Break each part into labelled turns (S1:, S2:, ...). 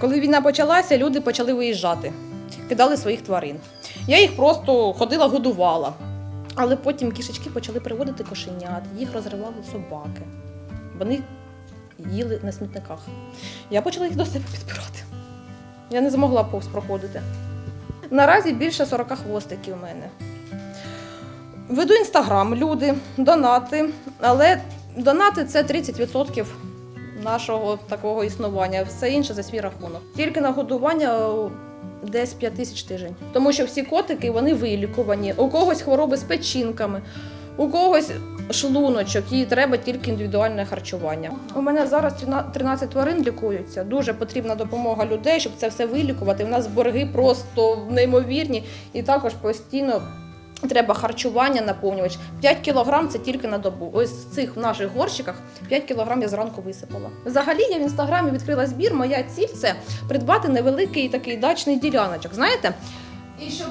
S1: Коли війна почалася, люди почали виїжджати, кидали своїх тварин. Я їх просто ходила, годувала. Але потім кішечки почали приводити кошенят, їх розривали собаки. Вони їли на смітниках. Я почала їх до себе підбирати. Я не змогла повз проходити. Наразі більше 40 хвостиків у мене. Веду інстаграм, люди, донати, але донати це 30% нашого такого існування, все інше за свій рахунок. Тільки на годування десь 5 тисяч тиждень. Тому що всі котики вони вилікувані. У когось хвороби з печінками, у когось шлуночок, їй треба тільки індивідуальне харчування. У мене зараз 13 тварин лікуються. Дуже потрібна допомога людей, щоб це все вилікувати. У нас борги просто неймовірні, і також постійно Треба харчування наповнювач. 5 кілограм це тільки на добу. Ось в цих наших горщиках 5 кілограм я зранку висипала. Взагалі я в інстаграмі відкрила збір. Моя ціль це придбати невеликий такий дачний діляночок. Знаєте? І щоб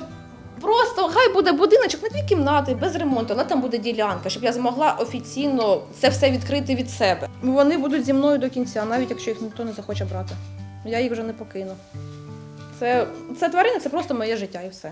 S1: просто хай буде будиночок на дві кімнати без ремонту, але там буде ділянка, щоб я змогла офіційно це все відкрити від себе. Вони будуть зі мною до кінця, навіть якщо їх ніхто не захоче брати. Я їх вже не покину. Це, це тварини, це просто моє життя і все.